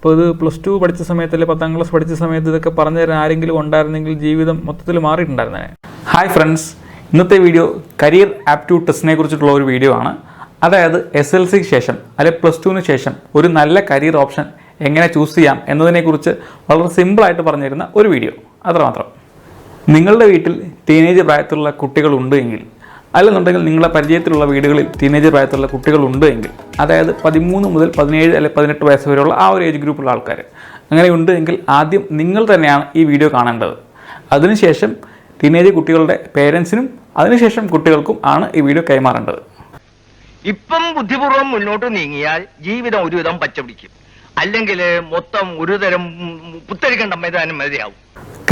അപ്പോൾ ഇത് plus two പഠിച്ച സമയത്ത് അല്ലെങ്കിൽ പത്താം ക്ലാസ് പഠിച്ച സമയത്ത് ഇതൊക്കെ പറഞ്ഞു തരാൻ ആരെങ്കിലും ഉണ്ടായിരുന്നെങ്കിൽ ജീവിതം മൊത്തത്തിൽ മാറിയിട്ടുണ്ടായിരുന്നേ ഹായ് ഫ്രണ്ട്സ് ഇന്നത്തെ വീഡിയോ കരിയർ ആപ്റ്റ്യൂഡ് ടെസ്റ്റിനെ കുറിച്ചിട്ടുള്ള ഒരു വീഡിയോ ആണ്. അതായത് എസ് എൽ സിക്ക് ശേഷം അല്ലെങ്കിൽ പ്ലസ് ടുവിന് ശേഷം ഒരു നല്ല കരിയർ ഓപ്ഷൻ എങ്ങനെ ചൂസ് ചെയ്യാം എന്നതിനെക്കുറിച്ച് വളരെ സിമ്പിളായിട്ട് പറഞ്ഞു തരുന്ന ഒരു വീഡിയോ അത്രമാത്രം. നിങ്ങളുടെ വീട്ടിൽ ടീനേജ് പ്രായത്തിലുള്ള കുട്ടികളുണ്ട് എങ്കിൽ അല്ലെന്നുണ്ടെങ്കിൽ നിങ്ങളുടെ പരിചയത്തിലുള്ള വീടുകളിൽ ടീനേജ് പ്രായത്തിലുള്ള കുട്ടികളുണ്ട് എങ്കിൽ അതായത് പതിമൂന്ന് മുതൽ പതിനേഴ് അല്ലെങ്കിൽ പതിനെട്ട് വയസ്സ് വരെയുള്ള ആ ഒരു ഏജ് ഗ്രൂപ്പുള്ള ആൾക്കാർ അങ്ങനെ ഉണ്ട് എങ്കിൽ ആദ്യം നിങ്ങൾ തന്നെയാണ് ഈ വീഡിയോ കാണേണ്ടത്. അതിനുശേഷം ടീനേജ് കുട്ടികളുടെ പേരൻസിനും അതിനുശേഷം കുട്ടികൾക്കും ആണ് ഈ വീഡിയോ കൈമാറേണ്ടത്. ഇപ്പം ബുദ്ധിപൂർവം മുന്നോട്ട് നീങ്ങിയാൽ ജീവിതം ഒരുവിധം പച്ചപിടിക്കും. അല്ലെങ്കിൽ മൊത്തം ഒരുതരം പുത്തരിക്കണ്ട മൈതാനം മതിയാവും.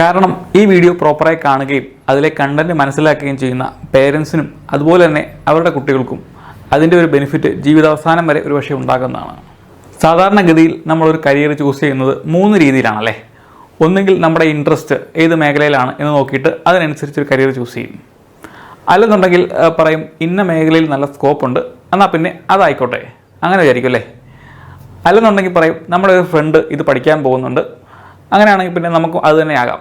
കാരണം ഈ വീഡിയോ പ്രോപ്പറായി കാണുകയും അതിലെ കണ്ടന്റ് മനസ്സിലാക്കുകയും ചെയ്യുന്ന പേരൻസിനും അതുപോലെ തന്നെ അവരുടെ കുട്ടികൾക്കും അതിന്റെ ഒരു ബെനിഫിറ്റ് ജീവിതാവസാനം വരെ ഒരുപക്ഷെ ഉണ്ടാകുന്നതാണ്. സാധാരണഗതിയിൽ നമ്മളൊരു കരിയർ ചൂസ് ചെയ്യുന്നത് മൂന്ന് രീതിയിലാണല്ലേ? ഒന്നുകിൽ നമ്മുടെ ഇൻട്രസ്റ്റ് ഏത് മേഖലയിലാണ് എന്ന് നോക്കിയിട്ട് അതിനനുസരിച്ച് ഒരു കരിയർ ചൂസ് ചെയ്യും. അല്ലെന്നുണ്ടെങ്കിൽ പറയും ഇന്ന മേഖലയിൽ നല്ല സ്കോപ്പ് ഉണ്ട് എന്നാൽ പിന്നെ അതായിക്കോട്ടെ. അങ്ങനെ വിചാരിക്കും അല്ലേ? അല്ലെന്നുണ്ടെങ്കിൽ പറയും നമ്മുടെ ഒരു ഫ്രണ്ട് ഇത് പഠിക്കാൻ പോകുന്നുണ്ട്. അങ്ങനെയാണെങ്കിൽ പിന്നെ നമുക്ക് അത് തന്നെ ആകാം.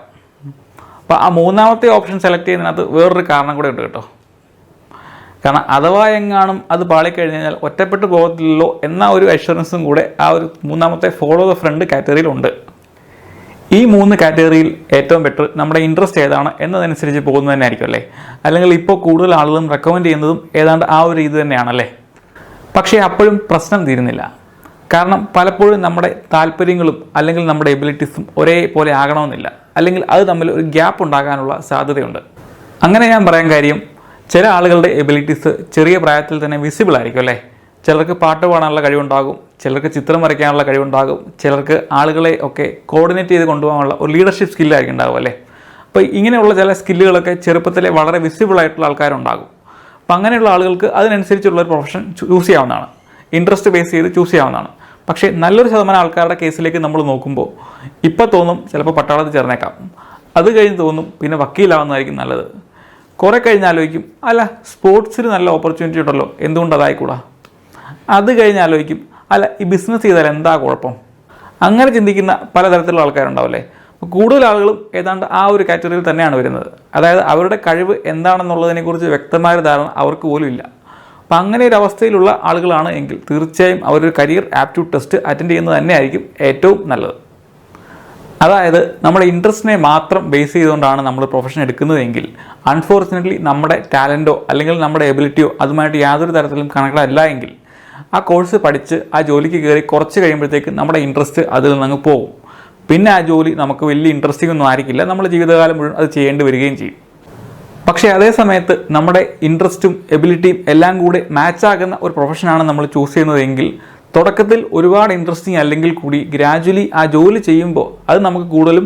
അപ്പോൾ ആ മൂന്നാമത്തെ ഓപ്ഷൻ സെലക്ട് ചെയ്യുന്നതിനകത്ത് വേറൊരു കാരണം കൂടെ ഉണ്ട് കേട്ടോ. കാരണം അഥവാ എങ്ങാനും അത് പാളിക്കഴിഞ്ഞു കഴിഞ്ഞാൽ ഒറ്റപ്പെട്ടു പോകത്തില്ലല്ലോ എന്ന ഒരു അഷുറൻസും കൂടെ ആ ഒരു മൂന്നാമത്തെ ഫോളോ ദ ഫ്രണ്ട് കാറ്റഗറിയിലുണ്ട് ഈ മൂന്ന് കാറ്റഗറിയിൽ ഏറ്റവും ബെറ്റർ നമ്മുടെ ഇൻട്രസ്റ്റ് ഏതാണ് എന്നതനുസരിച്ച് പോകുന്നത് തന്നെ ആയിരിക്കും അല്ലേ? അല്ലെങ്കിൽ ഇപ്പോൾ കൂടുതൽ ആളുകളും റെക്കമെൻഡ് ചെയ്യുന്നതും ഏതാണ്ട് ആ ഒരു രീതി തന്നെയാണല്ലേ? പക്ഷേ അപ്പോഴും പ്രശ്നം തീരുന്നില്ല. കാരണം പലപ്പോഴും നമ്മുടെ താല്പര്യങ്ങളും അല്ലെങ്കിൽ നമ്മുടെ എബിലിറ്റീസും ഒരേപോലെ ആകണമെന്നില്ല. അല്ലെങ്കിൽ അത് തമ്മിൽ ഒരു ഗ്യാപ്പ് ഉണ്ടാകാനുള്ള സാധ്യതയുണ്ട്. അങ്ങനെ ഞാൻ പറയാൻ കാര്യം ചില ആളുകളുടെ എബിലിറ്റീസ് ചെറിയ പ്രായത്തിൽ തന്നെ വിസിബിൾ ആയിരിക്കും അല്ലേ? ചിലർക്ക് പാട്ട് പാടാനുള്ള കഴിവുണ്ടാകും ചിലർക്ക് ചിത്രം വരയ്ക്കാനുള്ള കഴിവുണ്ടാകും ചിലർക്ക് ആളുകളെ ഒക്കെ കോർഡിനേറ്റ് ചെയ്ത് കൊണ്ടുപോകാനുള്ള ഒരു ലീഡർഷിപ്പ് സ്കില്ലായിരിക്കും ഉണ്ടാകും അല്ലേ? അപ്പോൾ ഇങ്ങനെയുള്ള ചില സ്കില്ലുകളൊക്കെ ചെറുപ്പത്തിലെ വളരെ വിസിബിൾ ആയിട്ടുള്ള ആൾക്കാരുണ്ടാകും. അപ്പം അങ്ങനെയുള്ള ആളുകൾക്ക് അതിനനുസരിച്ചുള്ള ഒരു പ്രൊഫഷൻ ചൂസ് ചെയ്യാവുന്നതാണ്. ഇൻട്രസ്റ്റ് ബേസ് ചെയ്ത് ചൂസ് ചെയ്യാവുന്നതാണ്. പക്ഷേ നല്ലൊരു ശതമാനം ആൾക്കാരുടെ കേസിലേക്ക് നമ്മൾ നോക്കുമ്പോൾ ഇപ്പോൾ തോന്നും ചിലപ്പോൾ പട്ടാളത്തിൽ ചേർന്നേക്കാം. അത് കഴിഞ്ഞ് തോന്നും പിന്നെ വക്കീലാവുന്നതായിരിക്കും നല്ലത്. കുറേ കഴിഞ്ഞ് ആലോചിക്കും അല്ല സ്പോർട്സിൽ നല്ല ഓപ്പർച്യൂണിറ്റി ഉണ്ടല്ലോ എന്തുകൊണ്ട് അതായിക്കൂടാ? അത് കഴിഞ്ഞ് ആലോചിക്കും അല്ല ഈ ബിസിനസ് ചെയ്താൽ എന്താ കുഴപ്പം? അങ്ങനെ ചിന്തിക്കുന്ന പലതരത്തിലുള്ള ആൾക്കാരുണ്ടാവില്ലേ? കൂടുതൽ ആളുകളും ഏതാണ്ട് ആ ഒരു കാറ്റഗറിയിൽ തന്നെയാണ് വരുന്നത്. അതായത് അവരുടെ കഴിവ് എന്താണെന്നുള്ളതിനെക്കുറിച്ച് വ്യക്തമായ ധാരണ അവർക്ക് പോലും ഇല്ല. അപ്പം അങ്ങനെ ഒരു അവസ്ഥയിലുള്ള ആളുകളാണ് എങ്കിൽ തീർച്ചയായും അവരൊരു കരിയർ ആപ്റ്റ്യൂഡ് ടെസ്റ്റ് അറ്റൻഡ് ചെയ്യുന്നത് തന്നെയായിരിക്കും ഏറ്റവും നല്ലത്. അതായത് നമ്മുടെ ഇൻട്രസ്റ്റിനെ മാത്രം ബേസ് ചെയ്തുകൊണ്ടാണ് നമ്മൾ പ്രൊഫഷൻ എടുക്കുന്നതെങ്കിൽ അൺഫോർച്ചുനേറ്റ്ലി നമ്മുടെ ടാലന്റോ അല്ലെങ്കിൽ നമ്മുടെ എബിലിറ്റിയോ അതുമായിട്ട് യാതൊരു തരത്തിലും കണക്റ്റഡ് അല്ല എങ്കിൽ ആ കോഴ്സ് പഠിച്ച് ആ ജോലിക്ക് കയറി കുറച്ച് കഴിയുമ്പോഴത്തേക്ക് നമ്മുടെ ഇൻട്രസ്റ്റ് അതിൽ നിന്ന് പോകും. പിന്നെ ആ ജോലി നമുക്ക് വലിയ ഇൻട്രസ്റ്റിംഗ് ഒന്നും ആയിരിക്കില്ല. നമ്മൾ ജീവിതകാലം മുഴുവൻ അത് ചെയ്യേണ്ടി വരികയും ചെയ്യും. പക്ഷേ അതേ സമയത്ത് നമ്മുടെ ഇൻട്രസ്റ്റും എബിലിറ്റിയും എല്ലാം കൂടി മാച്ചാകുന്ന ഒരു പ്രൊഫഷനാണ് നമ്മൾ ചൂസ് ചെയ്യുന്നതെങ്കിൽ തുടക്കത്തിൽ ഒരുപാട് ഇൻട്രസ്റ്റിംഗ് അല്ലെങ്കിൽ കൂടി ഗ്രാജുവലി ആ ജോലി ചെയ്യുമ്പോൾ അത് നമുക്ക് കൂടുതലും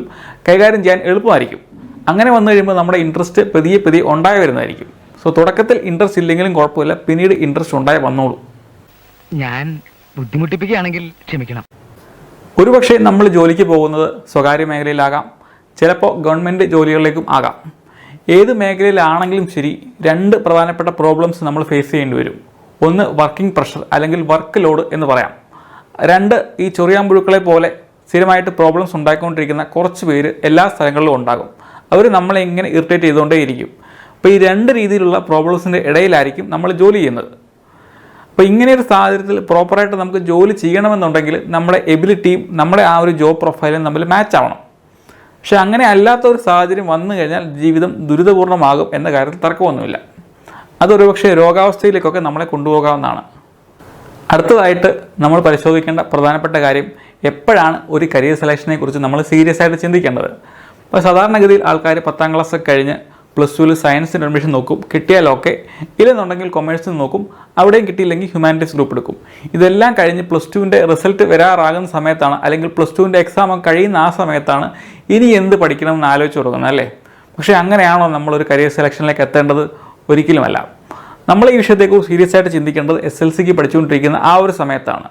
കൈകാര്യം ചെയ്യാൻ എളുപ്പമായിരിക്കും. അങ്ങനെ വന്നു കഴിയുമ്പോൾ നമ്മുടെ ഇൻട്രസ്റ്റ് പതിയെ പതിയെ ഉണ്ടായി വരുന്നതായിരിക്കും. സോ തുടക്കത്തിൽ ഇൻട്രസ്റ്റ് ഇല്ലെങ്കിലും കുഴപ്പമില്ല പിന്നീട് ഇൻട്രസ്റ്റ് ഉണ്ടായി വന്നോളൂ. ഞാൻ ബുദ്ധിമുട്ടിപ്പിക്കുകയാണെങ്കിൽ ക്ഷമിക്കണം. ഒരുപക്ഷെ നമ്മൾ ജോലിക്ക് പോകുന്നത് സ്വകാര്യ മേഖലയിലാകാം ചിലപ്പോൾ ഗവൺമെന്റ് ജോലികളിലേക്കും ആകാം. ഏത് മേഖലയിലാണെങ്കിലും ശരി രണ്ട് പ്രധാനപ്പെട്ട പ്രോബ്ലംസ് നമ്മൾ ഫേസ് ചെയ്യേണ്ടി വരും. ഒന്ന് വർക്കിംഗ് പ്രഷർ അല്ലെങ്കിൽ വർക്ക് ലോഡ് എന്ന് പറയാം. രണ്ട് ഈ ചൊറിയാമ്പുഴുക്കളെ പോലെ സ്ഥിരമായിട്ട് പ്രോബ്ലംസ് ഉണ്ടാക്കിക്കൊണ്ടിരിക്കുന്ന കുറച്ച് പേര് എല്ലാ സ്ഥലങ്ങളിലും ഉണ്ടാകും. അവർ നമ്മളെ ഇങ്ങനെ ഇറിറ്റേറ്റ് ചെയ്തുകൊണ്ടേയിരിക്കും അപ്പോൾ ഈ രണ്ട് രീതിയിലുള്ള പ്രോബ്ലംസിന്റെ ഇടയിലായിരിക്കും നമ്മൾ ജോലി ചെയ്യുന്നത്. അപ്പോൾ ഇങ്ങനെ ഒരു സാഹചര്യത്തിൽ പ്രോപ്പറായിട്ട് നമുക്ക് ജോലി ചെയ്യണമെന്നുണ്ടെങ്കിൽ നമ്മുടെ എബിലിറ്റിയും നമ്മുടെ ആ ഒരു ജോബ് പ്രൊഫൈലും തമ്മിൽ മാച്ച് ആവണം. പക്ഷെ അങ്ങനെ അല്ലാത്ത ഒരു സാഹചര്യം വന്നു കഴിഞ്ഞാൽ ജീവിതം ദുരിതപൂർണമാകും എന്ന കാര്യത്തിൽ തർക്കമൊന്നുമില്ല. അതൊരു പക്ഷേ രോഗാവസ്ഥയിലേക്കൊക്കെ നമ്മളെ കൊണ്ടുപോകാവുന്നതാണ്. അടുത്തതായിട്ട് നമ്മൾ പരിശോധിക്കേണ്ട പ്രധാനപ്പെട്ട കാര്യം എപ്പോഴാണ് ഒരു കരിയർ സെലക്ഷനെ കുറിച്ച് നമ്മൾ സീരിയസ് ആയിട്ട് ചിന്തിക്കേണ്ടത്? അപ്പോൾ സാധാരണഗതിയിൽ ആൾക്കാർ പത്താം ക്ലാസ് കഴിഞ്ഞ് പ്ലസ് ടുവിൽ സയൻസിന് അഡ്മിഷൻ നോക്കും കിട്ടിയാൽ ഓക്കെ ഇല്ലെന്നുണ്ടെങ്കിൽ കൊമേഴ്സിന് നോക്കും അവിടെയും കിട്ടിയില്ലെങ്കിൽ ഹ്യൂമാനിറ്റീസ് ഗ്രൂപ്പ് എടുക്കും. ഇതെല്ലാം കഴിഞ്ഞ് പ്ലസ് ടുവിന്റെ റിസൾട്ട് വരാറാകുന്ന സമയത്താണ് അല്ലെങ്കിൽ പ്ലസ് ടുവിന്റെ എക്സാം കഴിയുന്ന ആ സമയത്താണ് ഇനി എന്ത് പഠിക്കണം എന്ന് ആലോചിച്ച് തുടങ്ങുന്നത് അല്ലേ? പക്ഷേ അങ്ങനെയാണോ നമ്മളൊരു കരിയർ സെലക്ഷനിലേക്ക് എത്തേണ്ടത്? ഒരിക്കലുമല്ല. നമ്മൾ ഈ വിഷയത്തെക്കുറിച്ച് സീരിയസ് ആയിട്ട് ചിന്തിക്കേണ്ടത് എസ് എൽ സിക്ക് പഠിച്ചുകൊണ്ടിരിക്കുന്ന ആ ഒരു സമയത്താണ്.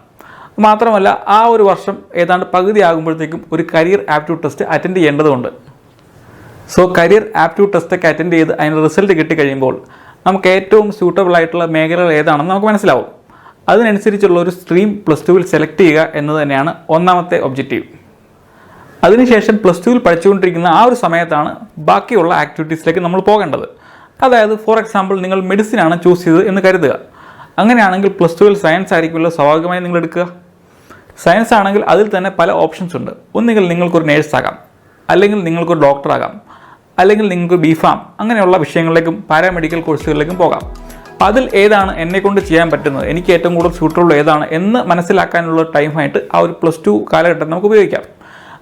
മാത്രമല്ല ആ ഒരു വർഷം ഏതാണ്ട് പകുതി ആകുമ്പോഴത്തേക്കും ഒരു കരിയർ ആപ്റ്റ്യൂഡ് ടെസ്റ്റ് അറ്റൻഡ് ചെയ്യേണ്ടതുണ്ട്. സോ കരിയർ ആപ്റ്റ്യൂഡ് ടെസ്റ്റൊക്കെ അറ്റൻഡ് ചെയ്ത് അതിന്റെ റിസൾട്ട് കിട്ടി കഴിയുമ്പോൾ നമുക്ക് ഏറ്റവും സ്യൂട്ടബിൾ ആയിട്ടുള്ള മേഖലകൾ ഏതാണെന്ന് നമുക്ക് മനസ്സിലാവും. അതിനനുസരിച്ചുള്ള ഒരു സ്ട്രീം പ്ലസ് ടുവിൽ സെലക്ട് ചെയ്യുക എന്നത് തന്നെയാണ് ഒന്നാമത്തെ ഒബ്ജക്റ്റീവ് അതിനുശേഷം പ്ലസ് ടുവിൽ പഠിച്ചുകൊണ്ടിരിക്കുന്ന ആ ഒരു സമയത്താണ് ബാക്കിയുള്ള ആക്ടിവിറ്റീസിലേക്ക് നമ്മൾ പോകേണ്ടത്. അതായത് ഫോർ എക്സാമ്പിൾ നിങ്ങൾ മെഡിസിൻ ആണ് ചൂസ് ചെയ്തത് എന്ന് കരുതുക. അങ്ങനെയാണെങ്കിൽ പ്ലസ് ടുവിൽ സയൻസ് ആയിരിക്കുമല്ലോ സ്വാഭാവികമായി നിങ്ങൾ എടുക്കുക. സയൻസ് ആണെങ്കിൽ അതിൽ തന്നെ പല ഓപ്ഷൻസ് ഉണ്ട്. ഒന്നുകിൽ നിങ്ങൾക്കൊരു നേഴ്സ് ആകാം. അല്ലെങ്കിൽ നിങ്ങൾക്കൊരു ഡോക്ടർ ആകാം. അല്ലെങ്കിൽ നിങ്ങൾക്ക് ബി ഫാം അങ്ങനെയുള്ള വിഷയങ്ങളിലേക്കും പാരാമെഡിക്കൽ കോഴ്സുകളിലേക്കും പോകാം. അതിൽ ഏതാണ് എന്നെക്കൊണ്ട് ചെയ്യാൻ പറ്റുന്നത്? എനിക്ക് ഏറ്റവും കൂടുതൽ സൂട്ടബിൾ ഏതാണ് എന്ന് മനസ്സിലാക്കാനുള്ള ടൈമായിട്ട് ആ ഒരു പ്ലസ് ടു കാലഘട്ടം നമുക്ക് ഉപയോഗിക്കാം.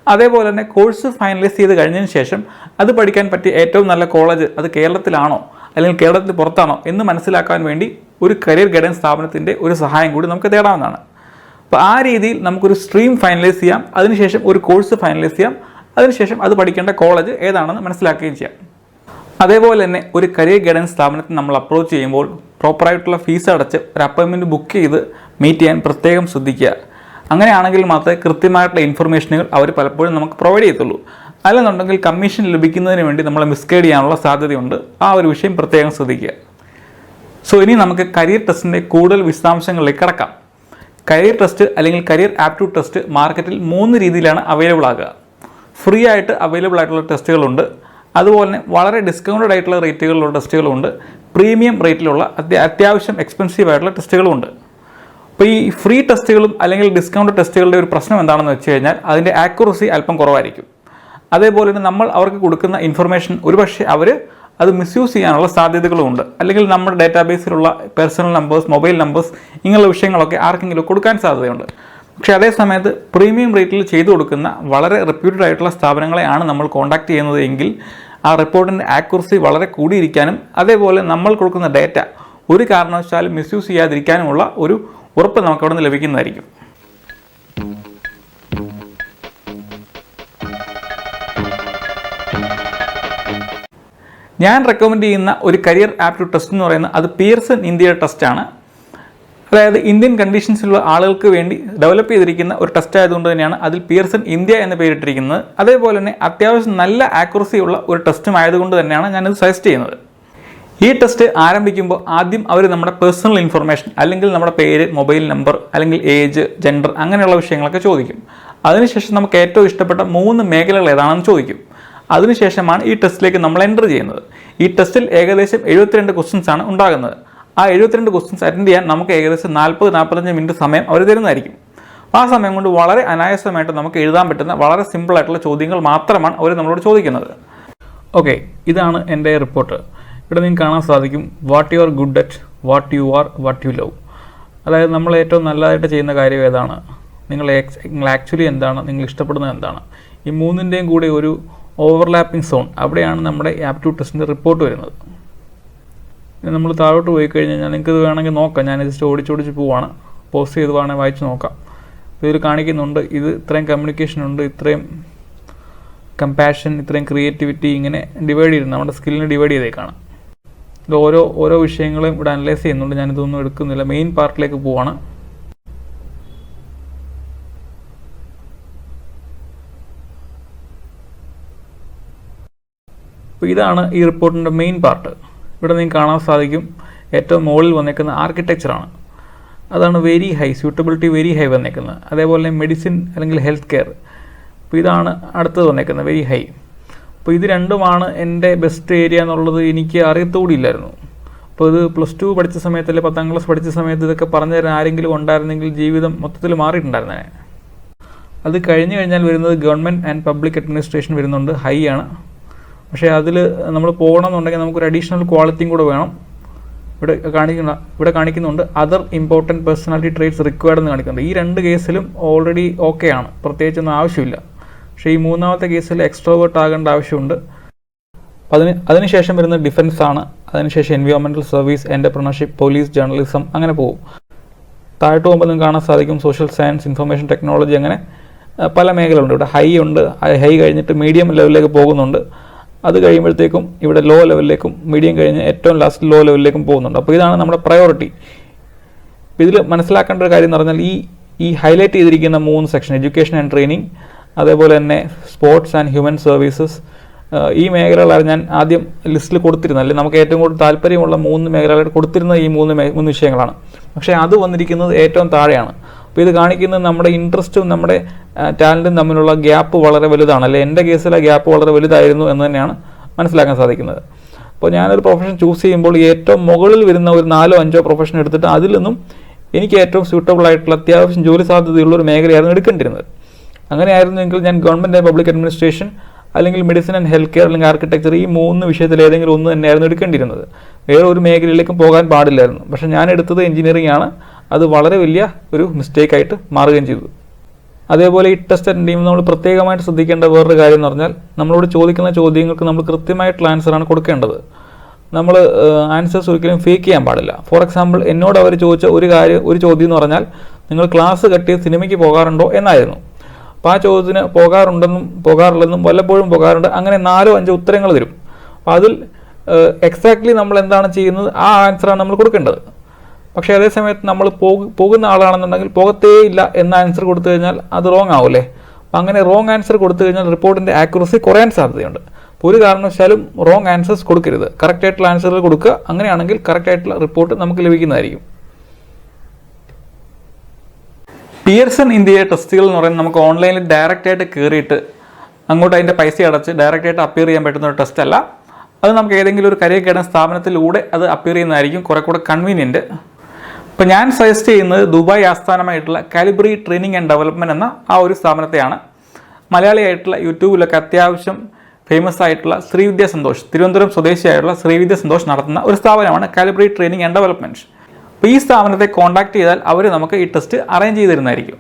അതേപോലെ തന്നെ കോഴ്സ് ഫൈനലൈസ് ചെയ്ത് കഴിഞ്ഞതിന് ശേഷം അത് പഠിക്കാൻ പറ്റിയ ഏറ്റവും നല്ല കോളേജ് അത് കേരളത്തിലാണോ? അല്ലെങ്കിൽ കേരളത്തിന് പുറത്താണോ? എന്ന് മനസ്സിലാക്കാൻ വേണ്ടി ഒരു കരിയർ ഗൈഡൻസ് സ്ഥാപനത്തിന്റെ ഒരു സഹായം കൂടി നമുക്ക് തേടാവുന്നതാണ്. അപ്പോൾ ആ രീതിയിൽ നമുക്കൊരു സ്ട്രീം ഫൈനലൈസ് ചെയ്യാം. അതിനുശേഷം ഒരു കോഴ്സ് ഫൈനലൈസ് ചെയ്യാം. അതിനുശേഷം അത് പഠിക്കേണ്ട കോളേജ് ഏതാണെന്ന് മനസ്സിലാക്കുകയും ചെയ്യാം. അതേപോലെ തന്നെ ഒരു കരിയർ ഗൈഡൻസ് സ്ഥാപനത്തിൽ നമ്മൾ അപ്രോച്ച് ചെയ്യുമ്പോൾ പ്രോപ്പറായിട്ടുള്ള ഫീസ് അടച്ച് ഒരു അപ്പോയിൻമെന്റ് ബുക്ക് ചെയ്ത് മീറ്റ് ചെയ്യാൻ പ്രത്യേകം ശ്രദ്ധിക്കുക. അങ്ങനെയാണെങ്കിൽ മാത്രമേ കൃത്യമായിട്ടുള്ള ഇൻഫർമേഷനുകൾ അവർ പലപ്പോഴും നമുക്ക് പ്രൊവൈഡ് ചെയ്യത്തുള്ളൂ. അല്ലെന്നുണ്ടെങ്കിൽ കമ്മീഷൻ ലഭിക്കുന്നതിന് വേണ്ടി നമ്മളെ മിസ്ഗൈഡ് ചെയ്യാനുള്ള സാധ്യതയുണ്ട്. ആ ഒരു വിഷയം പ്രത്യേകം ശ്രദ്ധിക്കുക. സോ ഇനി നമുക്ക് കരിയർ ടെസ്റ്റിന്റെ കൂടുതൽ വിശദാംശങ്ങളിലേക്ക് കടക്കാം. കരിയർ ടെസ്റ്റ് അല്ലെങ്കിൽ കരിയർ ആപ്റ്റ്യൂഡ് ടെസ്റ്റ് മാർക്കറ്റിൽ മൂന്ന് രീതിയിലാണ് അവൈലബിൾ ആകുക. ഫ്രീ ആയിട്ട് അവൈലബിൾ ആയിട്ടുള്ള ടെസ്റ്റുകളുണ്ട് അതുപോലെ തന്നെ വളരെ ഡിസ്കൗണ്ടഡ് ആയിട്ടുള്ള റേറ്റുകളിലുള്ള ടെസ്റ്റുകളുണ്ട് പ്രീമിയം റേറ്റിലുള്ള അത്യ- അത്യാവശ്യം എക്സ്പെൻസീവ് ആയിട്ടുള്ള ടെസ്റ്റുകളുമുണ്ട് അപ്പോൾ ഈ ഫ്രീ ടെസ്റ്റുകളും അല്ലെങ്കിൽ ഡിസ്കൗണ്ട് ടെസ്റ്റുകളുടെ ഒരു പ്രശ്നം എന്താണെന്ന് വെച്ച് കഴിഞ്ഞാൽ അതിന്റെ ആക്യുറസി അല്പം കുറവായിരിക്കും. അതേപോലെ തന്നെ നമ്മൾ അവർക്ക് കൊടുക്കുന്ന ഇൻഫർമേഷൻ ഒരുപക്ഷെ അവർ അത് മിസ്യൂസ് ചെയ്യാനുള്ള സാധ്യതകളുമുണ്ട്. അല്ലെങ്കിൽ നമ്മുടെ ഡേറ്റാബേസിലുള്ള പേഴ്സണൽ നമ്പേഴ്സ് മൊബൈൽ നമ്പേഴ്സ് ഇങ്ങനെയുള്ള വിഷയങ്ങളൊക്കെ ആർക്കെങ്കിലും കൊടുക്കാൻ സാധ്യതയുണ്ട്. പക്ഷേ അതേ സമയത്ത് പ്രീമിയം റേറ്റിൽ ചെയ്തു കൊടുക്കുന്ന വളരെ റെപ്യൂട്ടഡ് ആയിട്ടുള്ള സ്ഥാപനങ്ങളെയാണ് നമ്മൾ കോൺടാക്ട് ചെയ്യുന്നത് എങ്കിൽ ആ റിപ്പോർട്ടിന്റെ ആക്യുറസി വളരെ കൂടിയിരിക്കാനും അതേപോലെ നമ്മൾ കൊടുക്കുന്ന ഡേറ്റ ഒരു കാരണവശാലും മിസ്യൂസ് ചെയ്യാതിരിക്കാനുമുള്ള ഒരു ഉറപ്പ് നമുക്ക് അവിടെ നിന്ന് ലഭിക്കുന്നതായിരിക്കും. ഞാൻ റെക്കമെൻഡ് ചെയ്യുന്ന ഒരു കരിയർ ആപ്റ്റ് ടെസ്റ്റ് എന്ന് പറയുന്നത് അത് പിയർസൺ ഇന്ത്യയുടെ ടെസ്റ്റാണ് അതായത് ഇന്ത്യൻ കണ്ടീഷൻസിലുള്ള ആളുകൾക്ക് വേണ്ടി ഡെവലപ്പ് ചെയ്തിരിക്കുന്ന ഒരു ടെസ്റ്റ് ആയതുകൊണ്ട് തന്നെയാണ് അതിൽ പിയർസൺ ഇന്ത്യ എന്ന് പേരിട്ടിരിക്കുന്നത്. അതേപോലെ തന്നെ അത്യാവശ്യം നല്ല ആക്യുറസി ഉള്ള ഒരു ടെസ്റ്റും ആയതുകൊണ്ട് തന്നെയാണ് ഞാനിത് സജസ്റ്റ് ചെയ്യുന്നത്. ഈ ടെസ്റ്റ് ആരംഭിക്കുമ്പോൾ ആദ്യം അവർ നമ്മുടെ പേഴ്സണൽ ഇൻഫർമേഷൻ അല്ലെങ്കിൽ നമ്മുടെ പേര് മൊബൈൽ നമ്പർ അല്ലെങ്കിൽ ഏജ് ജെൻഡർ അങ്ങനെയുള്ള വിഷയങ്ങളൊക്കെ ചോദിക്കും. അതിനുശേഷം നമുക്ക് ഏറ്റവും ഇഷ്ടപ്പെട്ട മൂന്ന് മേഖലകൾ ഏതാണെന്ന് ചോദിക്കും. അതിനുശേഷമാണ് ഈ ടെസ്റ്റിലേക്ക് നമ്മൾ എന്റർ ചെയ്യുന്നത്. ഈ ടെസ്റ്റിൽ ഏകദേശം എഴുപത്തിരണ്ട് ക്വസ്റ്റ്യൻസ് ആണ് ഉണ്ടാകുന്നത്. ആ എഴുപത്തിരണ്ട് ക്വസ്റ്റ്യൻസ് അറ്റൻഡ് ചെയ്യാൻ നമുക്ക് ഏകദേശം നാൽപ്പത് നാൽപ്പത്തഞ്ച് മിനിറ്റ് സമയം അവർ തരുന്നതായിരിക്കും. ആ സമയം കൊണ്ട് വളരെ അനായാസമായിട്ട് നമുക്ക് എഴുതാൻ പറ്റുന്ന വളരെ സിമ്പിളായിട്ടുള്ള ചോദ്യങ്ങൾ മാത്രമാണ് അവർ നമ്മളോട് ചോദിക്കുന്നത്. ഓക്കെ ഇതാണ് എന്റെ റിപ്പോർട്ട് ഇവിടെ നിങ്ങൾക്ക് കാണാൻ സാധിക്കും what you are good at what you are what you love അതായത് നമ്മൾ ഏറ്റവും നല്ലതായിട്ട് ചെയ്യുന്ന കാര്യം ഏതാണ്? നിങ്ങൾ നിങ്ങൾ ആക്ച്വലി എന്താണ്? നിങ്ങൾ ഇഷ്ടപ്പെടുന്നത് എന്താണ്? ഈ മൂന്നിന്റെയും കൂടെ ഒരു ഓവർലാപ്പിംഗ് സോൺ അവിടെയാണ് നമ്മുടെ ആപ്റ്റ്യൂഡ് ടെസ്റ്റിന്റെ റിപ്പോർട്ട് വരുന്നത്. നമ്മൾ താഴോട്ട് പോയി കഴിഞ്ഞ് കഴിഞ്ഞാൽ നിങ്ങൾക്ക് ഇത് വേണമെങ്കിൽ നോക്കാം. ഞാൻ ജസ്റ്റ് ഓടിച്ചോടിച്ച് പോവാണ്. പോസ്റ്റ് ചെയ്ത് വേണമെങ്കിൽ വായിച്ച് നോക്കാം. ഇതിൽ കാണിക്കുന്നുണ്ട്. ഇത് ഇത്രയും കമ്മ്യൂണിക്കേഷൻ ഉണ്ട്. ഇത്രയും കമ്പാഷൻ ഇത്രയും ക്രിയേറ്റിവിറ്റി ഇങ്ങനെ ഡിവൈഡ് ചെയ്ത് നമ്മുടെ സ്കില്ലിനെ ഡിവൈഡ് ചെയ്തേക്കാണ്. ഇത് ഓരോ ഓരോ വിഷയങ്ങളും ഇവിടെ അനലൈസ് ചെയ്യുന്നുണ്ട്. ഞാനിതൊന്നും എടുക്കുന്നില്ല. മെയിൻ പാർട്ടിലേക്ക് പോവാണ്. അപ്പോൾ ഇതാണ് ഈ റിപ്പോർട്ടിന്റെ മെയിൻ പാർട്ട് ഇവിടെ നിങ്ങൾക്ക് കാണാൻ സാധിക്കും ഏറ്റവും മുകളിൽ വന്നേക്കുന്ന ആർക്കിടെക്ചറാണ് അതാണ് very high suitability very high വന്നേക്കുന്നത്. അതേപോലെ മെഡിസിൻ അല്ലെങ്കിൽ ഹെൽത്ത് കെയർ അപ്പോൾ ഇതാണ് അടുത്തത് വന്നേക്കുന്നത് വെരി ഹൈ അപ്പോൾ ഇത് രണ്ടുമാണ് എന്റെ ബെസ്റ്റ് ഏരിയ എന്നുള്ളത് എനിക്ക് അറിയത്തുകൂടിയില്ലായിരുന്നു അപ്പോൾ ഇത് പ്ലസ് ടു പഠിച്ച സമയത്ത് അല്ലെങ്കിൽ പത്താം ക്ലാസ് പഠിച്ച സമയത്ത് ഇതൊക്കെ പറഞ്ഞു തരാൻ ആരെങ്കിലും ഉണ്ടായിരുന്നെങ്കിൽ ജീവിതം മൊത്തത്തിൽ മാറിയിട്ടുണ്ടായിരുന്നേ അത് കഴിഞ്ഞ് കഴിഞ്ഞാൽ വരുന്നത് ഗവൺമെന്റ് ആൻഡ് പബ്ലിക് അഡ്മിനിസ്ട്രേഷൻ വരുന്നുണ്ട്. ഹൈ ആണ്. പക്ഷേ അതിൽ നമ്മൾ പോകണമെന്നുണ്ടെങ്കിൽ നമുക്കൊരു അഡീഷണൽ ക്വാളിറ്റിയും കൂടെ വേണം. ഇവിടെ കാണിക്കുന്ന ഇവിടെ കാണിക്കുന്നുണ്ട് other important personality traits required എന്ന് കാണിക്കുന്നുണ്ട്. ഈ രണ്ട് കേസിലും ഓൾറെഡി ഓക്കെ ആണ്. പ്രത്യേകിച്ചൊന്നും ആവശ്യമില്ല. പക്ഷേ ഈ മൂന്നാമത്തെ കേസിൽ എക്സ്ട്രോവേർട്ട് ആകേണ്ട ആവശ്യമുണ്ട്. അതിന് അതിനുശേഷം വരുന്ന ഡിഫൻസ് ആണ്. അതിനുശേഷം എൻവയോൺമെന്റൽ സർവീസ് എന്റർപ്രണർഷിപ്പ് പോലീസ് ജേർണലിസം അങ്ങനെ പോകും. താഴോട്ട് പോകുമ്പോൾ നിങ്ങൾക്ക് കാണാൻ സാധിക്കും സോഷ്യൽ സയൻസ് ഇൻഫർമേഷൻ ടെക്നോളജി അങ്ങനെ പല മേഖലയുണ്ട് ഇവിടെ ഹൈ ഉണ്ട്. ഹൈ കഴിഞ്ഞിട്ട് മീഡിയം ലെവലിലേക്ക് പോകുന്നുണ്ട്. അത് കഴിയുമ്പോഴത്തേക്കും ഇവിടെ ലോ ലെവലിലേക്കും മീഡിയം കഴിഞ്ഞ് ഏറ്റവും ലാസ്റ്റ് ലോ ലെവലിലേക്കും പോകുന്നുണ്ട്. അപ്പോൾ ഇതാണ് നമ്മുടെ പ്രയോറിറ്റി ഇതിൽ മനസ്സിലാക്കേണ്ട ഒരു കാര്യം എന്ന് പറഞ്ഞാൽ ഈ ഈ ഹൈലൈറ്റ് ചെയ്തിരിക്കുന്ന മൂന്ന് സെക്ഷൻ എഡ്യൂക്കേഷൻ ആൻഡ് ട്രെയിനിങ് അതേപോലെ തന്നെ സ്പോർട്സ് ആൻഡ് ഹ്യൂമൻ സർവീസസ് ഈ മേഖലകളാണ് ഞാൻ ആദ്യം ലിസ്റ്റിൽ കൊടുത്തിരുന്നത്. അല്ലെങ്കിൽ നമുക്ക് ഏറ്റവും കൂടുതൽ താല്പര്യമുള്ള മൂന്ന് മേഖലകളായിട്ട് കൊടുത്തിരുന്ന ഈ മൂന്ന് മൂന്ന് വിഷയങ്ങളാണ്. പക്ഷേ അത് വന്നിരിക്കുന്നത് ഏറ്റവും താഴെയാണ്. അപ്പോൾ ഇത് കാണിക്കുന്നത് നമ്മുടെ ഇൻട്രസ്റ്റും നമ്മുടെ ടാലന്റും തമ്മിലുള്ള ഗ്യാപ്പ് വളരെ വലുതാണ്. അല്ലെ? എന്റെ കേസിലെ ഗ്യാപ്പ് വളരെ വലുതായിരുന്നു എന്ന് തന്നെയാണ് മനസ്സിലാക്കാൻ സാധിക്കുന്നത്. അപ്പോൾ ഞാനൊരു പ്രൊഫഷൻ ചൂസ് ചെയ്യുമ്പോൾ ഏറ്റവും മുകളിൽ വരുന്ന ഒരു നാലോ അഞ്ചോ പ്രൊഫഷൻ എടുത്തിട്ട് അതിൽ നിന്നും എനിക്ക് ഏറ്റവും സ്യൂട്ടബിൾ ആയിട്ടുള്ള അത്യാവശ്യം ജോലി സാധ്യതയുള്ള ഒരു മേഖലയായിരുന്നു എടുക്കേണ്ടിരുന്നത് അങ്ങനെയായിരുന്നെങ്കിൽ ഞാൻ ഗവൺമെന്റ് പബ്ലിക് അഡ്മിനിസ്ട്രേഷൻ അല്ലെങ്കിൽ മെഡിസിൻ ആൻഡ് ഹെൽത്ത് കെയർ അല്ലെങ്കിൽ ആർക്കിടെക്ചർ ഈ മൂന്ന് വിഷയത്തിൽ ഏതെങ്കിലും ഒന്ന് തന്നെയായിരുന്നു എടുക്കേണ്ടിയിരുന്നത്. വേറെ ഒരു മേഖലയിലേക്കും പോകാൻ പാടില്ലായിരുന്നു. പക്ഷേ ഞാൻ എടുത്തത് എഞ്ചിനീയറിംഗ് ആണ്. അത് വളരെ വലിയ ഒരു മിസ്റ്റേക്ക് ആയിട്ട് മാറുകയും ചെയ്തു. അതേപോലെ ഈ ടെസ്റ്റ് അറ്റൻഡ് ചെയ്യുമ്പോൾ നമ്മൾ പ്രത്യേകമായിട്ട് ശ്രദ്ധിക്കേണ്ട വേറൊരു കാര്യം എന്ന് പറഞ്ഞാൽ നമ്മളോട് ചോദിക്കുന്ന ചോദ്യങ്ങൾക്ക് നമ്മൾ കൃത്യമായിട്ടുള്ള ആൻസറാണ് കൊടുക്കേണ്ടത്. നമ്മൾ ആൻസേഴ്സ് ഒരിക്കലും ഫേക്ക് ചെയ്യാൻ പാടില്ല. ഫോർ എക്സാമ്പിൾ എന്നോട് അവർ ചോദിച്ച ഒരു കാര്യം ഒരു ചോദ്യം എന്ന് പറഞ്ഞാൽ നിങ്ങൾ ക്ലാസ് കട്ടി സിനിമയ്ക്ക് പോകാറുണ്ടോ എന്നായിരുന്നു. അപ്പോൾ ആ ചോദ്യത്തിന് പോകാറുണ്ടെന്നും പോകാറില്ലെന്നും വല്ലപ്പോഴും പോകാറുണ്ട് അങ്ങനെ നാലോ അഞ്ചോ ഉത്തരങ്ങൾ തരും അപ്പോൾ അതിൽ എക്സാക്ട്ലി നമ്മൾ എന്താണ് ചെയ്യുന്നത് ആ ആൻസറാണ് നമ്മൾ കൊടുക്കേണ്ടത്. പക്ഷേ അതേ സമയത്ത് നമ്മൾ പോകു- പോകുന്ന ആളാണെന്നുണ്ടെങ്കിൽ പോകത്തേ ഇല്ല എന്ന ആൻസർ കൊടുത്തു കഴിഞ്ഞാൽ അത് റോങ് ആവില്ലേ അപ്പം അങ്ങനെ റോങ് ആൻസർ കൊടുത്തു കഴിഞ്ഞാൽ റിപ്പോർട്ടിന്റെ ആക്യുറസി കുറയാൻ സാധ്യതയുണ്ട്. അപ്പോൾ ഒരു കാരണവശാലും റോങ് ആൻസേഴ്സ് കൊടുക്കരുത്. കറക്റ്റ് ആയിട്ടുള്ള ആൻസറുകൾ കൊടുക്കുക. അങ്ങനെയാണെങ്കിൽ കറക്റ്റ് ആയിട്ടുള്ള റിപ്പോർട്ട് നമുക്ക് ലഭിക്കുന്നതായിരിക്കും. പിയർസൺ ഇന്ത്യയെ ടെസ്റ്റുകൾ എന്ന് പറയുന്നത് നമുക്ക് ഓൺലൈനിൽ ഡയറക്റ്റ് ആയിട്ട് കയറിയിട്ട് അങ്ങോട്ട് അതിന്റെ പൈസ അടച്ച് ഡയറക്റ്റ് ആയിട്ട് അപ്പിയർ ചെയ്യാൻ പറ്റുന്ന ഒരു ടെസ്റ്റ് അല്ല. അത് നമുക്ക് ഏതെങ്കിലും ഒരു കരിയർ ഗൈഡൻസ് സ്ഥാപനത്തിലൂടെ അത് അപ്പിയർ ചെയ്യുന്നതായിരിക്കും. കുറെ കൂടെ കൺവീനിയന്റ് അപ്പോൾ ഞാൻ സജസ്റ്റ് ചെയ്യുന്നത് ദുബായ് ആസ്ഥാനമായിട്ടുള്ള കാലിബ്രി ട്രെയിനിങ് ആൻഡ് ഡെവലപ്മെന്റ് എന്ന ആ ഒരു സ്ഥാപനത്തെയാണ്. മലയാളിയായിട്ടുള്ള യൂട്യൂബിലൊക്കെ അത്യാവശ്യം ഫേമസ് ആയിട്ടുള്ള ശ്രീവിദ്യ സന്തോഷ് തിരുവനന്തപുരം സ്വദേശിയായിട്ടുള്ള ശ്രീവിദ്യ സന്തോഷ് നടത്തുന്ന ഒരു സ്ഥാപനമാണ് കാലിബ്രി ട്രെയിനിങ് ആൻഡ് ഡെവലപ്മെന്റ് അപ്പോൾ ഈ സ്ഥാപനത്തെ കോൺടാക്ട് ചെയ്താൽ അവർ നമുക്ക് ഈ ടെസ്റ്റ് അറേഞ്ച് ചെയ്ത് തരുന്നതായിരിക്കും.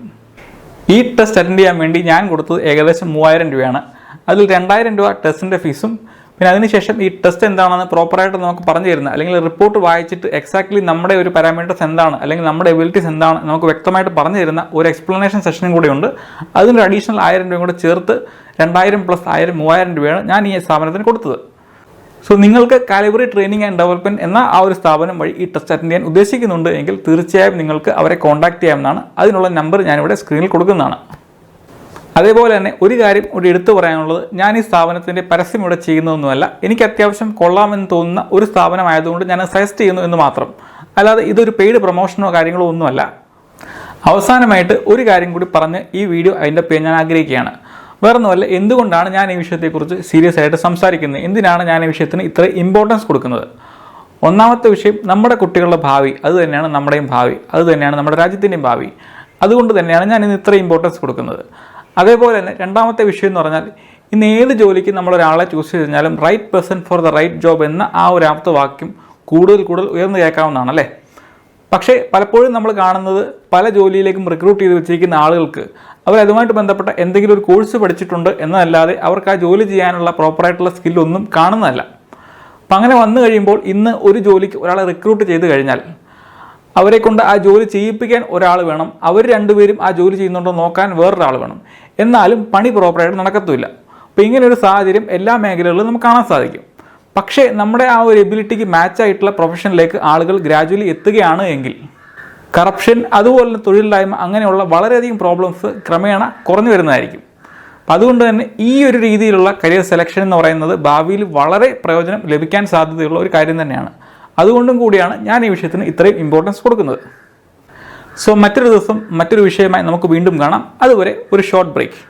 ഈ ടെസ്റ്റ് അറ്റൻഡ് ചെയ്യാൻ വേണ്ടി ഞാൻ കൊടുത്തത് ഏകദേശം മൂവായിരം രൂപയാണ്. അതിൽ രണ്ടായിരം രൂപ ടെസ്റ്റിന്റെ ഫീസും പിന്നെ അതിനുശേഷം ഈ ടെസ്റ്റ് എന്താണെന്ന് പ്രോപ്പറായിട്ട് നമുക്ക് പറഞ്ഞു തരുന്ന അല്ലെങ്കിൽ റിപ്പോർട്ട് വായിച്ചിട്ട് എക്സാക്ട്ലി നമ്മുടെ ഒരു പാരാമീറ്റേഴ്സ് എന്താണ് അല്ലെങ്കിൽ നമ്മുടെ എബിലിറ്റീസ് എന്താണ് നമുക്ക് വ്യക്തമായിട്ട് പറഞ്ഞു തരുന്ന ഒരു എക്സ്പ്ലനേഷൻ സെഷനും കൂടെ ഉണ്ട് അതിനൊരു അഡീഷണൽ ആയിരം രൂപയും കൂടെ ചേർത്ത് രണ്ടായിരം പ്ലസ് ആയിരം മൂവായിരം രൂപയാണ് ഞാൻ ഈ സ്ഥാപനത്തിന് കൊടുത്തത്. സോ നിങ്ങൾക്ക് കാലിബറി ട്രെയിനിങ് ആൻഡ് ഡെവലപ്മെന്റ് എന്ന ആ ഒരു സ്ഥാപനം വഴി ഈ ടെസ്റ്റ് അറ്റൻഡ് ചെയ്യാൻ ഉദ്ദേശിക്കുന്നുണ്ട് എങ്കിൽ തീർച്ചയായും നിങ്ങൾക്ക് അവരെ കോൺടാക്ട് ചെയ്യാമെന്നാണ് അതിനുള്ള നമ്പർ ഞാനിവിടെ സ്ക്രീനിൽ കൊടുക്കുന്നതാണ്. അതേപോലെ തന്നെ ഒരു കാര്യം കൂടി എടുത്തു പറയാനുള്ളത് ഞാൻ ഈ സ്ഥാപനത്തിന്റെ പരസ്യം ഇവിടെ ചെയ്യുന്നതൊന്നുമല്ല. എനിക്ക് അത്യാവശ്യം കൊള്ളാമെന്ന് തോന്നുന്ന ഒരു സ്ഥാപനമായതുകൊണ്ട് ഞാൻ സജസ്റ്റ് ചെയ്യുന്നു എന്ന് മാത്രം. അല്ലാതെ ഇതൊരു പെയ്ഡ് പ്രൊമോഷനോ കാര്യങ്ങളോ ഒന്നുമല്ല. അവസാനമായിട്ട് ഒരു കാര്യം കൂടി പറഞ്ഞ് ഈ വീഡിയോ അതിന്റെ പേര് ഞാൻ ആഗ്രഹിക്കുകയാണ്. വേറൊന്നുമല്ല എന്തുകൊണ്ടാണ് ഞാൻ ഈ വിഷയത്തെക്കുറിച്ച് സീരിയസ് ആയിട്ട് സംസാരിക്കുന്നത്? എന്തിനാണ് ഞാൻ ഈ വിഷയത്തിന് ഇത്ര ഇമ്പോർട്ടൻസ് കൊടുക്കുന്നത്? ഒന്നാമത്തെ വിഷയം നമ്മുടെ കുട്ടികളുടെ ഭാവി. അതുതന്നെയാണ് നമ്മുടെയും ഭാവി. അതുതന്നെയാണ് നമ്മുടെ രാജ്യത്തിന്റെയും ഭാവി. അതുകൊണ്ട് തന്നെയാണ് ഞാൻ ഇന്ന് ഇത്ര ഇമ്പോർട്ടൻസ് കൊടുക്കുന്നത്. അതേപോലെ തന്നെ രണ്ടാമത്തെ വിഷയം എന്ന് പറഞ്ഞാൽ ഇന്ന് ഏത് ജോലിക്ക് നമ്മൾ ഒരാളെ ചൂസ് ചെയ്ത് കഴിഞ്ഞാലും right person for the right job എന്ന ആ ഒരു ആപ്തവാക്യം കൂടുതൽ കൂടുതൽ ഉയർന്നു കേൾക്കാവുന്നതാണ് അല്ലേ? പക്ഷേ പലപ്പോഴും നമ്മൾ കാണുന്നത് പല ജോലിയിലേക്കും റിക്രൂട്ട് ചെയ്ത് വെച്ചിരിക്കുന്ന ആളുകൾക്ക് അവർ അതുമായിട്ട് ബന്ധപ്പെട്ട എന്തെങ്കിലും ഒരു കോഴ്സ് പഠിച്ചിട്ടുണ്ട് എന്നതല്ലാതെ അവർക്ക് ആ ജോലി ചെയ്യാനുള്ള പ്രോപ്പറായിട്ടുള്ള സ്കില്ലൊന്നും കാണുന്നതല്ല. അപ്പം അങ്ങനെ വന്നു കഴിയുമ്പോൾ ഇന്ന് ഒരു ജോലിക്ക് ഒരാളെ റിക്രൂട്ട് ചെയ്ത് കഴിഞ്ഞാൽ അവരെക്കൊണ്ട് ആ ജോലി ചെയ്യിപ്പിക്കാൻ ഒരാൾ വേണം. അവർ രണ്ടുപേരും ആ ജോലി ചെയ്യുന്നുണ്ടോ നോക്കാൻ വേറൊരാൾ വേണം. എന്നാലും പണി പ്രോപ്പറായിട്ട് നടക്കത്തുമില്ല. അപ്പോൾ ഇങ്ങനെ ഒരു സാഹചര്യം എല്ലാ മേഖലകളിലും നമുക്ക് കാണാൻ സാധിക്കും. പക്ഷേ നമ്മുടെ ആ ഒരു എബിലിറ്റിക്ക് മാച്ചായിട്ടുള്ള പ്രൊഫഷനിലേക്ക് ആളുകൾ ഗ്രാജുവലി എത്തുകയാണ് എങ്കിൽ കറപ്ഷൻ അതുപോലെ തൊഴിലില്ലായ്മ അങ്ങനെയുള്ള വളരെയധികം പ്രോബ്ലംസ് ക്രമേണ കുറഞ്ഞു വരുന്നതായിരിക്കും. അപ്പം അതുകൊണ്ട് തന്നെ ഈ ഒരു രീതിയിലുള്ള കരിയർ സെലക്ഷൻ എന്ന് പറയുന്നത് ഭാവിയിൽ വളരെ പ്രയോജനം ലഭിക്കാൻ സാധ്യതയുള്ള ഒരു കാര്യം തന്നെയാണ്. അതുകൊണ്ടും കൂടിയാണ് ഞാൻ ഈ വിഷയത്തിന് ഇത്രയും ഇമ്പോർട്ടൻസ് കൊടുക്കുന്നത്. സോ മറ്റൊരു ദിവസം മറ്റൊരു വിഷയമായി നമുക്ക് വീണ്ടും കാണാം. അതുവരെ ഒരു ഷോർട്ട് ബ്രേക്ക്